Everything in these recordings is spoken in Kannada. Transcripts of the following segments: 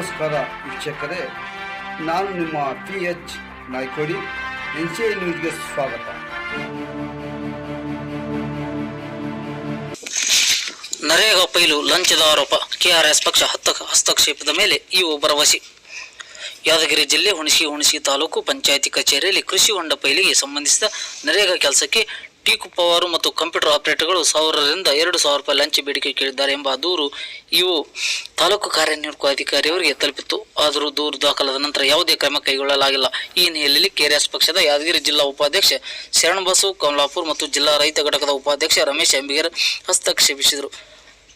ನಮಸ್ಕಾರ ವೀಕ್ಷಕರೇ, ನಾನು ನಿಮ್ಮ P H Naikodi, N C I ನ್ಯೂಸ್ಗೆ ಸ್ವಾಗತ. ನರೇಗಾ ಪೈಲು ಲಂಚದ ಆರೋಪ ಕೆಆರ್ಎಸ್ ಪಕ್ಷ ಹತ್ತ ಹಸ್ತಕ್ಷೇಪದ ಮೇಲೆ ಇವು ಭರವಸೆ. ಯಾದಗಿರಿ ಜಿಲ್ಲೆ ಹುಣಸಿ ಹುಣಸಿ ತಾಲೂಕು ಪಂಚಾಯಿತಿ ಕಚೇರಿಯಲ್ಲಿ ಕೃಷಿ ಹೊಂಡ ಪೈಲಿಗೆ ಸಂಬಂಧಿಸಿದ ನರೇಗಾ ಕೆಲಸಕ್ಕೆ ಟೀಕು ಪವಾರು ಮತ್ತು ಕಂಪ್ಯೂಟರ್ ಆಪರೇಟರ್ಗಳು ಸಾವಿರದಿಂದ ಎರಡು ಸಾವಿರ ರೂಪಾಯಿ ಲಂಚ ಬೇಡಿಕೆ ಕೇಳಿದ್ದಾರೆ ಎಂಬ ದೂರು ಇವು ತಾಲೂಕು ಕಾರ್ಯನಿರ್ವಾಹಕ ಅಧಿಕಾರಿಯವರಿಗೆ ತಲುಪಿತ್ತು. ಆದರೂ ದೂರು ದಾಖಲಾದ ನಂತರ ಯಾವುದೇ ಕ್ರಮ ಕೈಗೊಳ್ಳಲಾಗಿಲ್ಲ. ಈ ಹಿನ್ನೆಲೆಯಲ್ಲಿ ಕೆಆರ್ಎಸ್ ಪಕ್ಷದ ಯಾದಗಿರಿ ಜಿಲ್ಲಾ ಉಪಾಧ್ಯಕ್ಷ ಶರಣಬಸು ಕಮಲಾಪುರ್ ಮತ್ತು ಜಿಲ್ಲಾ ರೈತ ಘಟಕದ ಉಪಾಧ್ಯಕ್ಷ ರಮೇಶ್ ಅಂಬಿಗರ್ ಹಸ್ತಕ್ಷೇಪಿಸಿದರು.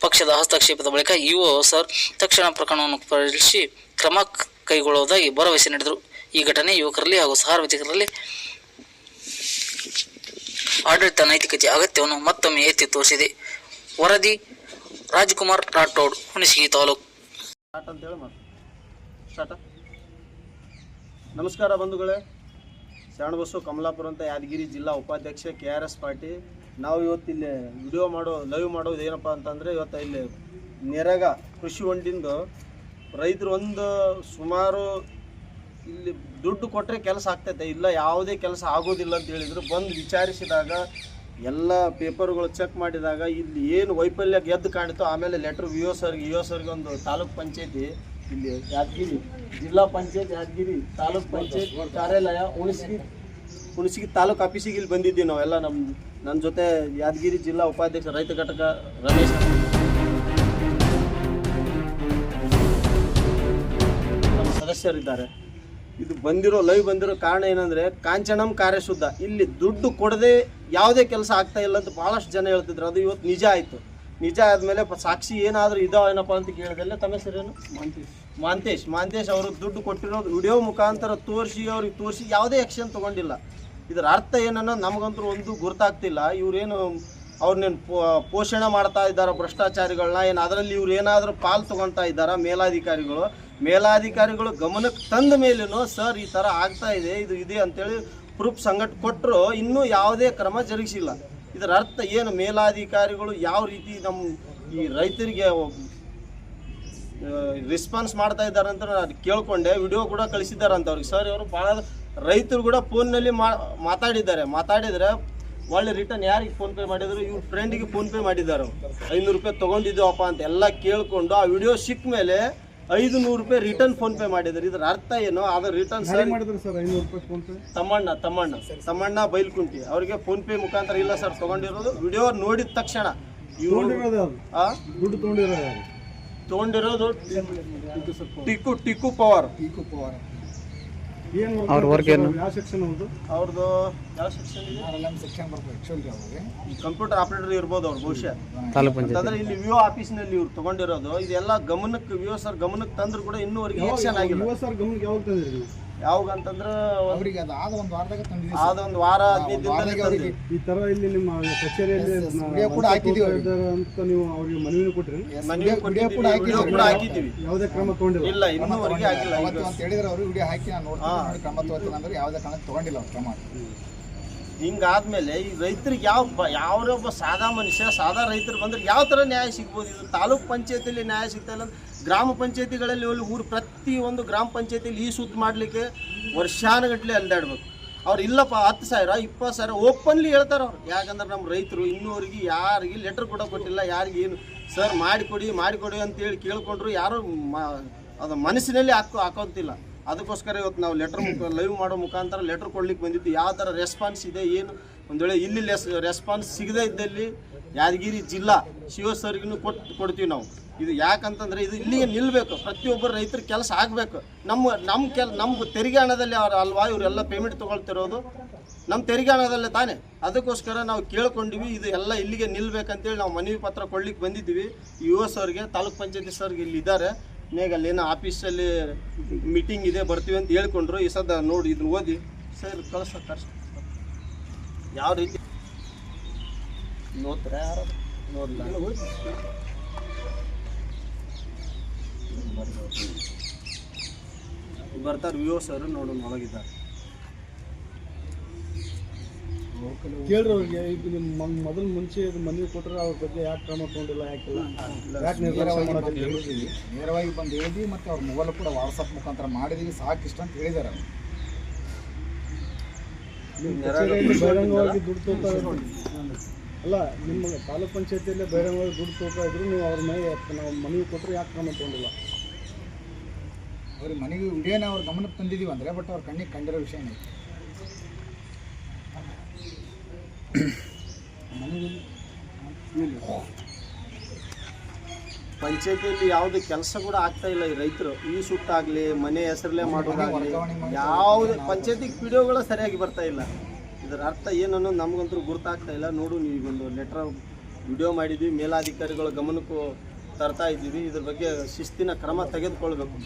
ಪಕ್ಷದ ಹಸ್ತಕ್ಷೇಪದ ಬಳಿಕ ಇಒ ಸರ್ ತಕ್ಷಣ ಪ್ರಕರಣವನ್ನು ಪರಿಶೀಲಿಸಿ ಕ್ರಮ ಕೈಗೊಳ್ಳುವುದಾಗಿ ಭರವಸೆ ನೀಡಿದರು. ಈ ಘಟನೆ ಯುವಕರಲ್ಲಿ ಹಾಗೂ ಸಾರ್ವಜನಿಕರಲ್ಲಿ ಆಡಳಿತ ನೈತಿಕತೆ ಅಗತ್ಯವನ್ನು ಮತ್ತೊಮ್ಮೆ ಎತ್ತಿ ತೋರಿಸಿದೆ. ವರದಿ, ರಾಜ್ಕುಮಾರ್ ರಾಠೋಡ್, ಹುಣಸಗಿ ತಾಲೂಕು. ನಮಸ್ಕಾರ ಬಂಧುಗಳೇ. ಶರಣಬಸು ಕಮಲಾಪುರ ಅಂತ ಯಾದಗಿರಿ ಜಿಲ್ಲಾ ಉಪಾಧ್ಯಕ್ಷ ಕೆ ಆರ್ ಎಸ್ ಪಾರ್ಟಿ ನಾವು ಇವತ್ತು ಇಲ್ಲಿ ವಿಡಿಯೋ ಮಾಡೋ, ಲೈವ್ ಮಾಡೋದು ಏನಪ್ಪ ಅಂತಂದರೆ ಇವತ್ತು ಇಲ್ಲಿ ನೆರಗ ಕೃಷಿ ಹೊಂಡಿಂದು ರೈತರು ಒಂದು ಸುಮಾರು ಇಲ್ಲಿ ದುಡ್ಡು ಕೊಟ್ಟರೆ ಕೆಲಸ ಆಗ್ತೈತೆ. ಇಲ್ಲ, ಯಾವುದೇ ಕೆಲಸ ಆಗೋದಿಲ್ಲ ಅಂತ ಹೇಳಿದ್ರು. ಬಂದು ವಿಚಾರಿಸಿದಾಗ, ಎಲ್ಲ ಪೇಪರ್ಗಳು ಚೆಕ್ ಮಾಡಿದಾಗ ಇಲ್ಲಿ ಏನು ವೈಫಲ್ಯ ಗೆದ್ದು ಕಾಣಿತು, ಆಮೇಲೆ ಲೆಟ್ರ್ ವಿ ಒ ಸರ್ಗೆ, ವಿ ಒ ಸರ್ಗೆ ಒಂದು ತಾಲೂಕ್ ಪಂಚಾಯತಿ ಇಲ್ಲಿ ಯಾದಗಿರಿ, ಜಿಲ್ಲಾ ಪಂಚಾಯತ್ ಯಾದಗಿರಿ ತಾಲೂಕ್ ಪಂಚಾಯತ್ ಕಾರ್ಯಾಲಯ ಉಣಸಗಿ ಹುಣಸಗಿ ತಾಲೂಕ್ ಆಫೀಸಿಗೆ ಇಲ್ಲಿ ಬಂದಿದ್ದೀವಿ ನಾವೆಲ್ಲ ನಮ್ಮ ನನ್ನ ಜೊತೆ ಯಾದಗಿರಿ ಜಿಲ್ಲಾ ಉಪಾಧ್ಯಕ್ಷ ರೈತ ಘಟಕ ರಮೇಶ್. ನಮ್ಮ ಸದಸ್ಯರಿದ್ದಾರೆ. ಇದು ಬಂದಿರೋ ಲೈವ್ ಬಂದಿರೋ ಕಾರಣ ಏನಂದ್ರೆ ಕಾಂಚನಂ ಕಾರ್ಯಶುದ್ಧ. ಇಲ್ಲಿ ದುಡ್ಡು ಕೊಡದೆ ಯಾವುದೇ ಕೆಲಸ ಆಗ್ತಾ ಇಲ್ಲ ಅಂತ ಬಹಳಷ್ಟು ಜನ ಹೇಳ್ತಿದ್ರು. ಅದು ಇವತ್ತು ನಿಜ ಆಯ್ತು. ನಿಜ ಆದ್ಮೇಲೆ ಸಾಕ್ಷಿ ಏನಾದರೂ ಇದಾವ ಏನಪ್ಪ ಅಂತ ಕೇಳಿದಲ್ಲ ತಮ್ಮ ಹೆಸರೇನು ಮಾಂತೇಶ್. ಮಾಂತೇಶ್. ಅವರು ದುಡ್ಡು ಕೊಟ್ಟಿರೋದು ವಿಡಿಯೋ ಮುಖಾಂತರ ತೋರಿಸಿ ಅವ್ರಿಗೆ ತೋರಿಸಿ ಯಾವುದೇ ಆಕ್ಷನ್ ತಗೊಂಡಿಲ್ಲ. ಇದರ ಅರ್ಥ ಏನನ್ನೋ ನಮಗಂತೂ ಒಂದು ಗುರ್ತಾಗ್ತಿಲ್ಲ. ಇವ್ರೇನು ಅವ್ರನ್ನೇನು ಪೋಷಣೆ ಮಾಡ್ತಾ ಇದ್ದಾರೆ ಭ್ರಷ್ಟಾಚಾರಿಗಳನ್ನ ಏನು ಅದರಲ್ಲಿ ಇವ್ರು ಏನಾದರೂ ಪಾಲು ತೊಗೊಳ್ತಾ ಇದ್ದಾರಾ ಮೇಲಾಧಿಕಾರಿಗಳು ಮೇಲಾಧಿಕಾರಿಗಳು ಗಮನಕ್ಕೆ ತಂದ ಮೇಲೂ ಸರ್, ಈ ಥರ ಆಗ್ತಾ ಇದೆ, ಇದು ಇದೆ ಅಂತೇಳಿ ಪ್ರೂಫ್ ಸಂಗಟ್ ಕೊಟ್ಟರು ಇನ್ನೂ ಯಾವುದೇ ಕ್ರಮ ಜರುಗಿಸಿಲ್ಲ. ಇದರ ಅರ್ಥ ಏನು? ಮೇಲಾಧಿಕಾರಿಗಳು ಯಾವ ರೀತಿ ನಮ್ಮ ಈ ರೈತರಿಗೆ ರೆಸ್ಪಾನ್ಸ್ ಮಾಡ್ತಾ ಇದ್ದಾರೆ ಅಂತ ನಾನು ಕೇಳಿಕೊಂಡೆ. ವಿಡಿಯೋ ಕೂಡ ಕಳಿಸಿದ್ದಾರೆ ಅವ್ರಿಗೆ. ಸರ್, ಇವರು ಭಾಳ ರೈತರು ಕೂಡ ಫೋನ್ನಲ್ಲಿ ಮಾತಾಡಿದ್ದಾರೆ. ಮಾತಾಡಿದರೆ ಒಳ್ಳೆ ರಿಟರ್ನ್ ಯಾರಿಗೆ ಫೋನ್ಪೇ ಮಾಡಿದ್ರು? ಇವ್ರ ಫ್ರೆಂಡಿಗೆ ಫೋನ್ಪೇ ಮಾಡಿದ್ದಾರೆ ಐನೂರು ರೂಪಾಯಿ ತೊಗೊಂಡಿದ್ದೀವಪ್ಪ ಅಂತ ಎಲ್ಲ ಕೇಳಿಕೊಂಡು ಆ ವಿಡಿಯೋ ಸಿಕ್ಕ ಮೇಲೆ ಐದು ನೂರು ರೂಪಾಯಿ ರಿಟರ್ನ್ ಫೋನ್ ಪೇ ಮಾಡಿದ್ದಾರೆ. ಇದ್ರ ಅರ್ಥ ಏನು? ಅದ್ರ ರಿಟರ್ನ್ ಸರ್ ಮಾಡಿದ್ರು ಸರ್ ಐನೂರು ರೂಪಾಯಿ ಫೋನ್ ಪೇ ತಮ್ಮಣ್ಣ ತಮ್ಮಣ್ಣ. ತಮ್ಮಣ್ಣ ಬೈಲ್ಕುಂಟಿ. ಅವರಿಗೆ ಫೋನ್ ಪೇ ಮುಖಾಂತರ ಇಲ್ಲ ಸರ್ ತಗೊಂಡಿರೋದು. ವಿಡಿಯೋ ನೋಡಿದ ತಕ್ಷಣ. ದುಡ್ಡು ತೊಗೊಂಡಿರೋದು ತಗೊಂಡಿರೋದು ಟಿಕ್ಕು ಟಿಕ್ಕು ಪವರ್. ಟಿಕ್ಕು ಪವರ್. ಏನು ಅವ್ರ ವರ್ಕ್ ಏನು? ಯಾವ ಸೆಕ್ಷನ್ ಅವ್ರದ್ದು ಅವ್ರದ್ದು ಯಾವ ಸೆಕ್ಷನ್ ಇದೆ? ಕಂಪ್ಯೂಟರ್ ಆಪರೇಟರ್ ಇರ್ಬೋದು ಅವ್ರು ಬಹುಶಃ. ತಾಲೂಕು ಅಂತಂದ್ರೆ ಇಲ್ಲಿ ವಿಓ ಆಫೀಸ್ನಲ್ಲಿ ಇವ್ರು ತಗೊಂಡಿರೋದು. ಇದೆಲ್ಲ ಗಮನಕ್ಕೆ ವಿಓ ಸರ್ ಗಮನಕ್ಕೆ ತಂದ್ರು ಕೂಡ ಇನ್ನೂವರೆಗೆ ಆಕ್ಷನ್ ಆಗಿಲ್ಲ. ಯುವ ಸರ್ ಗಮನಕ್ಕೆ ಯಾವಾಗ ತಂದಿರಿ ನೀವು? ಯಾವಾಗ ಅಂತಂದ್ರೆ ಅವರಿಗೆ ಅದು ಆದ ಒಂದು ವಾರದಾಗ ತಂದಿದ್ದೀವಿ ಆದೊಂದು ವಾರ ಹದಿನೈದು ದಿನದಲ್ಲಿ ತಂದ್ವಿ. ಈ ತರ ಇಲ್ಲಿ ನಿಮ್ಮ ಕಚೇರಿಯಲ್ಲಿ ವಿಡಿಯೋ ಕೂಡ ಹಾಕಿದ್ದೀವಿ ಅಂತ ನೀವು ಅವ್ರಿಗೆ ಮನವಿ ಕೊಟ್ರಿ? ಮನವಿ ಕೊಟ್ಟಿದ್ದೀವಿ, ಕೂಡ ವಿಡಿಯೋ ಕೂಡ ಹಾಕಿದ್ದೀವಿ. ಯಾವುದೇ ಕ್ರಮ ತಗೊಂಡಿಲ್ಲ. ಇಲ್ಲ ಇನ್ನೂವರೆಗೆ ಆಗಿಲ್ಲ ಈಗ ಅವತ್ತು ಅಂತ ಹೇಳಿದ್ರೆ ಅವರು ವಿಡಿಯೋ ಹಾಕಿ ನಾನು ನೋಡ್ತೀನಿ. ನೋಡಿ ಕ್ರಮ ತಗೋತೀನಿ ಅಂದ್ರೆ ಯಾವುದೇ ಕಾರಣಕ್ಕೆ ತಗೊಂಡಿಲ್ಲ ಅವ್ರು ಕ್ರಮ. ಹಿಂಗಾದ್ಮೇಲೆ ಈ ರೈತರಿಗೆ ಯಾವ ಬ- ಒಬ್ಬ ಸಾದಾ ಮನುಷ್ಯ ಸಾದಾ ರೈತರು ಬಂದ್ರೆ ಯಾವ ತರ ನ್ಯಾಯ ಸಿಗ್ಬೋದು? ಇದು ತಾಲೂಕ್ ಪಂಚಾಯತ್ ನ್ಯಾಯ ಸಿಗ್ತಾ ಇಲ್ಲ ಅಂದ್ರೆ ಗ್ರಾಮ ಪಂಚಾಯತಿಗಳಲ್ಲಿ ಹೋಗಿ ಊರು, ಪ್ರತಿಯೊಂದು ಗ್ರಾಮ ಪಂಚಾಯತಿಯಲ್ಲಿ ಈ ಸುತ್ತು ಮಾಡಲಿಕ್ಕೆ ವರ್ಷಾನುಗಟ್ಲೆ ಅಲ್ದಾಡ್ಬೇಕು. ಅವ್ರು ಇಲ್ಲಪ್ಪ, ಹತ್ತು ಸಾವಿರ, ಇಪ್ಪತ್ತು ಸಾವಿರ ಓಪನ್ಲಿ ಹೇಳ್ತಾರೆ ಅವ್ರು. ಯಾಕಂದ್ರೆ ನಮ್ಮ ರೈತರು ಇನ್ನೂರಿಗೆ ಯಾರಿಗೆ ಲೆಟ್ರ್ ಕೂಡ ಕೊಟ್ಟಿಲ್ಲ, ಯಾರಿಗೆ ಏನು. ಸರ್ ಮಾಡಿಕೊಡಿ ಮಾಡಿಕೊಡಿ ಅಂತೇಳಿ ಕೇಳ್ಕೊಂಡ್ರು ಯಾರು ಅದು ಮನಸ್ಸಿನಲ್ಲಿ ಹಾಕೋ, ಹಾಕೋತಿಲ್ಲ. ಅದಕ್ಕೋಸ್ಕರ ಇವತ್ತು ನಾವು ಲೆಟ್ರ್ ಮುಖ ಲೈವ್ ಮಾಡೋ ಮುಖಾಂತರ ಲೆಟ್ರ್ ಕೊಡ್ಲಿಕ್ಕೆ ಬಂದಿದ್ದು. ಯಾವ ಥರ ರೆಸ್ಪಾನ್ಸ್ ಇದೆ, ಏನು? ಒಂದು ವೇಳೆ ಇಲ್ಲಿ ಲೆಸ್ ರೆಸ್ಪಾನ್ಸ್ ಸಿಗದೇ ಇದ್ದಲ್ಲಿ ಯಾದಗಿರಿ ಜಿಲ್ಲಾ ಶಿವ ಸರ್ಗೂ ಕೊಟ್ಟು ಕೊಡ್ತೀವಿ ನಾವು. ಇದು ಯಾಕಂತಂದ್ರೆ ಇದು ಇಲ್ಲಿಗೆ ನಿಲ್ಲಬೇಕು ಪ್ರತಿಯೊಬ್ಬರು ರೈತರ ಕೆಲಸ ಆಗಬೇಕು. ನಮ್ಮ ನಮ್ಮ ಕೆಲ, ನಮ್ಮ ತೆರಿಗೆ ಹಣದಲ್ಲಿ ಅವ್ರು ಅಲ್ವಾ ಇವರೆಲ್ಲ ಪೇಮೆಂಟ್ ತೊಗೊಳ್ತಿರೋದು? ನಮ್ಮ ತೆರಿಗೆ ಹಣದಲ್ಲೇ ತಾನೇ? ಅದಕ್ಕೋಸ್ಕರ ನಾವು ಕೇಳ್ಕೊಂಡಿವಿ, ಇದು ಎಲ್ಲ ಇಲ್ಲಿಗೆ ನಿಲ್ಬೇಕಂತೇಳಿ ನಾವು ಮನವಿ ಪತ್ರ ಕೊಡ್ಲಿಕ್ಕೆ ಬಂದಿದ್ದೀವಿ. ಯು ಎಸ್ ಅವ್ರಿಗೆ, ತಾಲೂಕ್ ಪಂಚಾಯತಿ ಸರ್ಗೆ ಇಲ್ಲಿ ಇದ್ದಾರೆ ಮೇಗ ಅಲ್ಲೇನೋ ಆಫೀಸಲ್ಲಿ ಮೀಟಿಂಗ್ ಇದೆ, ಬರ್ತೀವಿ ಅಂತ ಹೇಳ್ಕೊಂಡ್ರು. ಈ ಸದ ನೋಡಿ, ಇದನ್ನ ಓದಿ. ಸರ್, ಕಳಿಸ ಕರ್ಸ ಯಾವ ರೀತಿ? ನೋಡ್ತಾರೆ ಯಾರು? ನೋಡಲ್ಲ ಬರ್ತಾರೆ ವಿವೋ ಸರ್ ನೋಡೋಣ ಒಳಗಿದ್ದಾರೆ. ಕೇಳ್ರಿ ಅವ್ರಿಗೆ ಈಗ ನಿಮ್ಮ ಮೊದಲು ಮುಂಚೆ ಇದು ಮನವಿ ಕೊಟ್ಟರೆ ಅವ್ರ ಬಗ್ಗೆ ಯಾಕೆ ಕ್ರಮ ತಗೊಂಡಿಲ್ಲ ಯಾಕಿಲ್ಲ? ಯಾಕೆ ನೇರವಾಗಿ ನೇರವಾಗಿ ಬಂದು ಹೇಳಿದ್ವಿ ಮತ್ತು ಅವ್ರ ಮೊಬೈಲ್ ಕೂಡ ವಾಟ್ಸಪ್ ಮುಖಾಂತರ ಮಾಡಿದೀವಿ ಸಾಕಿಷ್ಟ ಅಂತ ಹೇಳಿದ್ದಾರೆ ಕಚೇರಿಯಲ್ಲಿ ಬಹಿರಂಗವಾಗಿ ದುಡ್ಡು ತೋತಾ ಅಲ್ಲ ನಿಮ್ಮ ತಾಲೂಕ್ ಪಂಚಾಯತಿಯಲ್ಲೇ ಬಹಿರಂಗವಾಗಿ ದುಡ್ಡು ತೋತಾ ಇದ್ರು ನೀವು ಅವ್ರ ಮೇಲೆ ನಾವು ಮನವಿ ಕೊಟ್ಟರೆ ಯಾಕೆ ಕ್ರಮ ತೊಗೊಂಡಿಲ್ಲ? ಅವ್ರಿಗೆ ಮನೆಗೆ ವಿಡಿಯೋನ ಅವ್ರ ಗಮನಕ್ಕೆ ತಂದಿದ್ದೀವಿ ಅಂದರೆ ಬಟ್ ಅವ್ರ ಕಣ್ಣಿಗೆ ಕಂಡಿರೋ ವಿಷಯನೇ ಪಂಚಾಯತಿಯಲ್ಲಿ ಯಾವುದೇ ಕೆಲಸ ಕೂಡ ಆಗ್ತಾ ಇಲ್ಲ ಈ ರೈತರು. ಈ ಸುಟ್ಟಾಗಲಿ ಮನೆ ಹೆಸರಲ್ಲೇ ಮಾಡೋದಾಗಲಿ ಯಾವುದು ಪಂಚಾಯತಿ ಪಿಡಿಒಗಳು ಸರಿಯಾಗಿ ಬರ್ತಾ ಇಲ್ಲ. ಇದರ ಅರ್ಥ ಏನು ಅನ್ನೋದು ನಮಗಂತೂ ಗೊತ್ತಾಗ್ತಾ ಇಲ್ಲ. ನೋಡು ನೀವು ಈಗೊಂದು ಲೆಟ್ರ್ ವಿಡಿಯೋ ಮಾಡಿದ್ವಿ. ಮೇಲಾಧಿಕಾರಿಗಳ ಗಮನಕ್ಕೂ ತರ್ತಾ ಇದ್ದೀವಿ. ಇದ್ರ ಬಗ್ಗೆ ಶಿಸ್ತಿನ ಕ್ರಮ ತೆಗೆದುಕೊಳ್ಬೇಕು.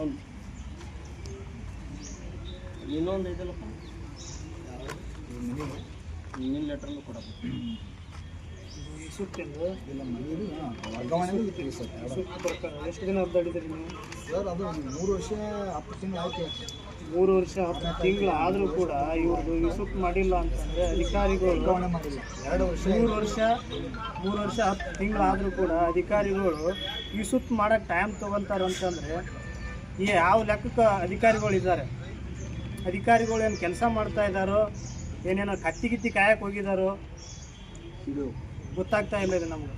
ಅವ್ನು- ಇನ್ನೊಂದು ಇದಲ್ಲಪ್ಪ ನಿನ್ನ ಲೆಟ್ರಲ್ಲೂ ಕೊಡಬೇಕು ಎಷ್ಟು ದಿನ ಅಡ್ಡಾಡಿದ್ರಿ ನೀವು ಸರ್ ಅದು ಮೂರು ವರ್ಷ ಹತ್ತು ತಿಂಗಳು ಆಯ್ತು. ಮೂರು ವರ್ಷ ಹತ್ತು ತಿಂಗಳು ಆದರೂ ಕೂಡ ಇವ್ರದ್ದು ಯೂಸುಫ್ ಮಾಡಿಲ್ಲ ಅಂತಂದ್ರೆ ಅಧಿಕಾರಿಗಳು ಮಾಡಿಲ್ಲ. ಎರಡು ವರ್ಷ ಮೂರು ವರ್ಷ ಮೂರು ವರ್ಷ ಹತ್ತು ಆದ್ರೂ ಕೂಡ ಅಧಿಕಾರಿಗಳು ಯೂಸುಫ್ ಮಾಡಕ್ ಟೈಮ್ ತೊಗೊತಾರೆ ಅಂತಂದರೆ ಈ ಯಾವ ಲೆಕ್ಕಕ್ಕೆ ಅಧಿಕಾರಿಗಳು ಇದ್ದಾರೆ? ಅಧಿಕಾರಿಗಳು ಏನು ಕೆಲಸ ಮಾಡ್ತಾ ಇದ್ದಾರೋ ಏನೇನೋ ಕತ್ತಿ ಗಿತ್ತಿ ಕಾಯಕ್ಕೆ ಹೋಗಿದ್ದಾರೋ ಇದು ಗೊತ್ತಾಗ್ತಾ ಇಲ್ಲ ಇದು ನಮ್ಗೆ.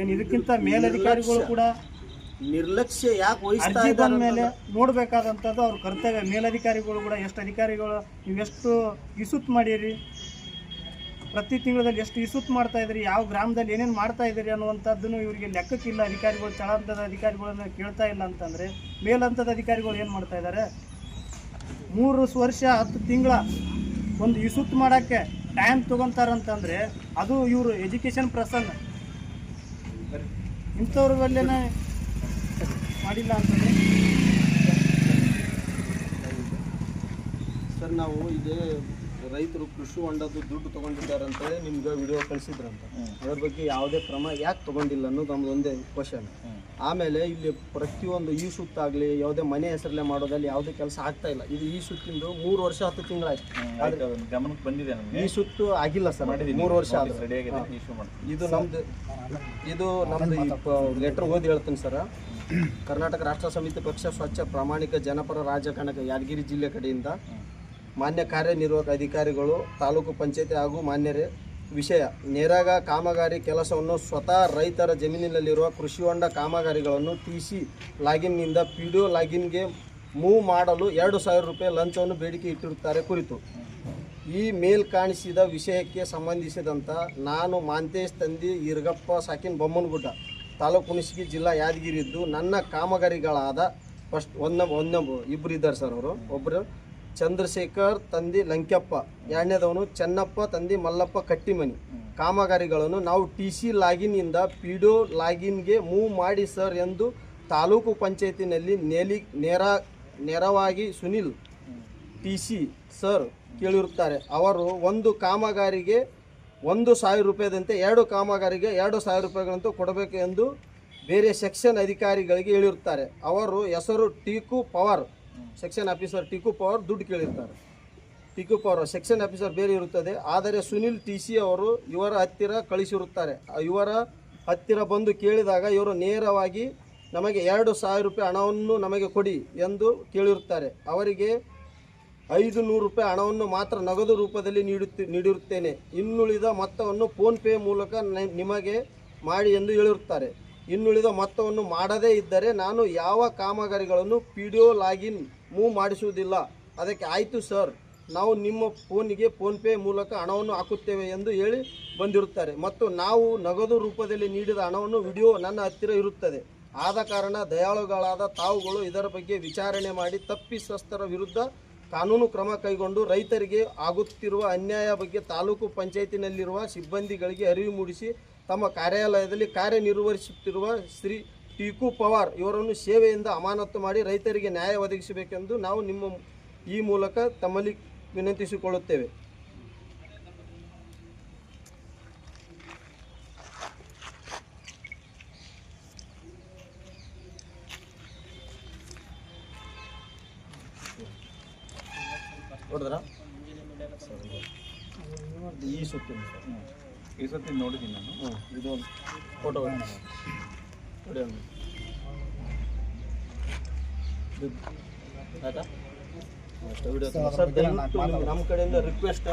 ಏನು ಇದಕ್ಕಿಂತ ಮೇಲಧಿಕಾರಿಗಳು ಕೂಡ ನಿರ್ಲಕ್ಷ್ಯ ಯಾಕೆ ವಹಿಸ್ತಾ ಇದ್ದಾರೆ ಬಂದ ಮೇಲೆ ನೋಡ್ಬೇಕಾದಂಥದ್ದು ಅವ್ರ ಕರ್ತವ್ಯ. ಮೇಲಧಿಕಾರಿಗಳು ಕೂಡ ಎಷ್ಟು ಅಧಿಕಾರಿಗಳು ನೀವೆಷ್ಟು ಇಸುತ್ ಮಾಡಿರಿ? ಪ್ರತಿ ತಿಂಗಳಲ್ಲಿ ಎಷ್ಟು ಇಸುತ್ ಮಾಡ್ತಾ ಇದ್ರಿ ಯಾವ ಗ್ರಾಮದಲ್ಲಿ ಏನೇನು ಮಾಡ್ತಾ ಇದ್ದೀರಿ ಅನ್ನುವಂಥದ್ದನ್ನು ಇವರಿಗೆ ಲೆಕ್ಕಕ್ಕಿಲ್ಲ. ಅಧಿಕಾರಿಗಳು ತಳಹಂತದ ಅಧಿಕಾರಿಗಳನ್ನು ಕೇಳ್ತಾ ಇಲ್ಲ ಅಂತಂದರೆ, ಮೇಲಂತದ ಅಧಿಕಾರಿಗಳು ಏನು ಮಾಡ್ತಾ ಇದ್ದಾರೆ? ಮೂರು ವರ್ಷ, ಹತ್ತು ತಿಂಗಳ ಒಂದು ಇಸುತ್ ಮಾಡೋಕ್ಕೆ ಟೈಮ್ ತೊಗೊತಾರಂತಂದರೆ, ಅದು ಇವರು ಎಜುಕೇಷನ್ ಪ್ರಸನ್ನ. ಇಂಥವ್ರ ಮಾಡಿಲ್ಲ ಅಂತಂದರೆ? ಸರ್, ನಾವು ಇದೇ ರೈತರು ಕೃಷಿ ಹೊಂಡದ್ದು ದುಡ್ಡು ತಗೊಂಡಿದ್ದಾರೆ ಅಂತೇಳಿ ನಿಮ್ಗೆ ವಿಡಿಯೋ ಕಳಿಸಿದ್ರಂತ. ಅದ್ರ ಬಗ್ಗೆ ಯಾವುದೇ ಕ್ರಮ ಯಾಕೆ ತಗೊಂಡಿಲ್ಲ ಅನ್ನೋದು ನಮ್ದು ಒಂದೇ ಕ್ವಶನ್ ಆಮೇಲೆ ಇಲ್ಲಿ ಪ್ರತಿಯೊಂದು ಈ ಸುತ್ತಾಗಲಿ ಯಾವುದೇ ಮನೆ ಹೆಸರಲ್ಲೇ ಮಾಡೋದಲ್ಲಿ ಯಾವುದೇ ಕೆಲಸ ಆಗ್ತಾ ಇಲ್ಲ. ಇದು ಈ ಸುತ್ತಿಂದು ಮೂರು ವರ್ಷ ಹತ್ತು ತಿಂಗಳಾಯ್ತು. ಗಮನಕ್ಕೆ ಬಂದಿದೆ ಈ ಸುತ್ತು ಆಗಿಲ್ಲ ಸರ್ ಮೂರು ವರ್ಷ ಇದು ನಮ್ದು ಇದು ನಮ್ದು ಲೆಟರ್ ಓದಿ ಹೇಳ್ತೀನಿ ಸರ್. ಕರ್ನಾಟಕ ರಾಷ್ಟ್ರ ಸಮಿತಿ ಪಕ್ಷ ಸ್ವಚ್ಛ ಪ್ರಾಮಾಣಿಕ ಜನಪರ ರಾಜಕಾರಣಕ್ಕೆ ಯಾದಗಿರಿ ಜಿಲ್ಲೆ ಕಡೆಯಿಂದ ಮಾನ್ಯ ಕಾರ್ಯನಿರ್ವಾಹಕ ಅಧಿಕಾರಿಗಳು, ತಾಲೂಕು ಪಂಚಾಯತಿ ಹಾಗೂ ಮಾನ್ಯರೇ, ವಿಷಯ, ನೇರಾಗ ಕಾಮಗಾರಿ ಕೆಲಸವನ್ನು ಸ್ವತಃ ರೈತರ ಜಮೀನಿನಲ್ಲಿರುವ ಕೃಷಿ ಹೊಂಡ ಕಾಮಗಾರಿಗಳನ್ನು ಟಿ ಸಿ ಲಾಗಿನ್ನಿಂದ ಪಿ ಡಿ ಒ ಲಾಗಿನ್ಗೆ ಮೂವ್ ಮಾಡಲು ಎರಡು ಸಾವಿರ ರೂಪಾಯಿ ಲಂಚವನ್ನು ಬೇಡಿಕೆ ಇಟ್ಟಿರುತ್ತಾರೆ ಕುರಿತು. ಈ ಮೇಲ್ ಕಾಣಿಸಿದ ವಿಷಯಕ್ಕೆ ಸಂಬಂಧಿಸಿದಂಥ ನಾನು ಮಾಂತೇಶ್ ತಂದಿ ಇರ್ಗಪ್ಪ ಸಾಕಿನ್ ಬೊಮ್ಮನಗುಡ್ಡ, ತಾಲೂಕು ಹುಣಸಗಿ ಜಿಲ್ಲಾ ಯಾದಗಿರಿ ಇದ್ದು ನನ್ನ ಕಾಮಗಾರಿಗಳಾದ ಫಸ್ಟ್ ಒಂದ ಒಂದ ಇಬ್ಬರು ಇದ್ದಾರೆ ಸರ್ ಅವರು. ಒಬ್ಬರು ಚಂದ್ರಶೇಖರ್, ತಂದಿ ಲಂಕ್ಯಪ್ಪ. ಎರಡನೇದವನು ಚೆನ್ನಪ್ಪ, ತಂದಿ ಮಲ್ಲಪ್ಪ ಕಟ್ಟಿಮನಿ. ಕಾಮಗಾರಿಗಳನ್ನು ನಾವು ಟಿ ಸಿ ಲಾಗಿನ್ನಿಂದ ಪಿ ಡಿ ಲಾಗಿನ್ಗೆ ಮೂವ್ ಮಾಡಿ ಸರ್ ಎಂದು ತಾಲೂಕು ಪಂಚಾಯತಿನಲ್ಲಿ ನೇಲಿ ನೇರ ನೇರವಾಗಿ ಸುನಿಲ್ ಟಿ ಸಿ ಸರ್ ಕೇಳಿರುತ್ತಾರೆ. ಅವರು ಒಂದು ಕಾಮಗಾರಿಗೆ ಒಂದು ಸಾವಿರ ರೂಪಾಯಿದಂತೆ ಎರಡು ಕಾಮಗಾರಿಗೆ ಎರಡು ಸಾವಿರ ರೂಪಾಯಿಗಳಂತೂ ಕೊಡಬೇಕು ಎಂದು ಬೇರೆ ಸೆಕ್ಷನ್ ಅಧಿಕಾರಿಗಳಿಗೆ ಹೇಳಿರುತ್ತಾರೆ. ಅವರು ಹೆಸರು Tiku power. Section officer Tiku power ದುಡ್ಡು ಕೇಳಿರ್ತಾರೆ. ಟಿಕು ಪವರ್, ಸೆಕ್ಷನ್ ಆಫೀಸರ್ ಬೇರೆ ಇರುತ್ತದೆ. ಆದರೆ ಸುನಿಲ್ ಟಿ ಸಿ ಅವರು ಇವರ ಹತ್ತಿರ ಕಳಿಸಿರುತ್ತಾರೆ. ಇವರ ಹತ್ತಿರ ಬಂದು ಕೇಳಿದಾಗ ಇವರು ನೇರವಾಗಿ ನಮಗೆ ಎರಡು ಸಾವಿರ ರೂಪಾಯಿ ಹಣವನ್ನು ನಮಗೆ ಕೊಡಿ ಎಂದು ಕೇಳಿರುತ್ತಾರೆ. ಅವರಿಗೆ ಐದು ನೂರು ರೂಪಾಯಿ ಹಣವನ್ನು ಮಾತ್ರ ನಗದು ರೂಪದಲ್ಲಿ ನೀಡುತ್ತೆ, ನೀಡಿರುತ್ತೇನೆ. ಇನ್ನುಳಿದ ಮೊತ್ತವನ್ನು ಫೋನ್ಪೇ ಮೂಲಕ ನಿಮಗೆ ಮಾಡಿ ಎಂದು ಹೇಳಿರುತ್ತಾರೆ. ಇನ್ನುಳಿದ ಮೊತ್ತವನ್ನು ಮಾಡದೇ ಇದ್ದರೆ ನಾನು ಯಾವ ಕಾಮಗಾರಿಗಳನ್ನು P D O login move ಮಾಡಿಸುವುದಿಲ್ಲ. ಅದಕ್ಕೆ ಆಯಿತು ಸರ್. ನಾವು ನಿಮ್ಮ ಫೋನಿಗೆ ಫೋನ್ಪೇ ಮೂಲಕ ಹಣವನ್ನು ಹಾಕುತ್ತೇವೆ ಎಂದು ಹೇಳಿ ಬಂದಿರುತ್ತಾರೆ. ಮತ್ತು ನಾವು ನಗದು ರೂಪದಲ್ಲಿ ನೀಡಿದ ಹಣವನ್ನು ವಿಡಿಯೋ ನನ್ನ ಹತ್ತಿರ ಇರುತ್ತದೆ. ಆದ ಕಾರಣ ದಯಾಳುಗಳಾದ ತಾವುಗಳು ಇದರ ಬಗ್ಗೆ ವಿಚಾರಣೆ ಮಾಡಿ ತಪ್ಪಿಸಸ್ಥರ ವಿರುದ್ಧ ಕಾನೂನು ಕ್ರಮ ಕೈಗೊಂಡು ರೈತರಿಗೆ ಆಗುತ್ತಿರುವ ಅನ್ಯಾಯ ಬಗ್ಗೆ ತಾಲೂಕು ಪಂಚಾಯತಿನಲ್ಲಿರುವ ಸಿಬ್ಬಂದಿಗಳಿಗೆ ಅರಿವು ಮೂಡಿಸಿ ತಮ್ಮ ಕಾರ್ಯಾಲಯದಲ್ಲಿ ಕಾರ್ಯನಿರ್ವಹಿಸುತ್ತಿರುವ ಶ್ರೀ ಟೀಕು ಪವಾರ್ ಇವರನ್ನು ಸೇವೆಯಿಂದ ಅಮಾನತು ಮಾಡಿ ರೈತರಿಗೆ ನ್ಯಾಯ ಒದಗಿಸಬೇಕೆಂದು ನಾವು ನಿಮ್ಮ ಈ ಮೂಲಕ ತಮ್ಮಲ್ಲಿ ವಿನಂತಿಸಿಕೊಳ್ಳುತ್ತೇವೆ. ಈ ಸುತ್ತಿನ ಈ ಸತಿ ನೋಡಿದ್ದೀನಿ ನಾನು. ಇದು ಒಂದು ಫೋಟೋ ನೋಡಿ ಒಂದು. ಆಯ್ತಾ? ಸರ್ ದಯವಿಟ್ಟು ನಮ್ಮ ಕಡೆಯಿಂದ ರಿಕ್ವೆಸ್ಟ್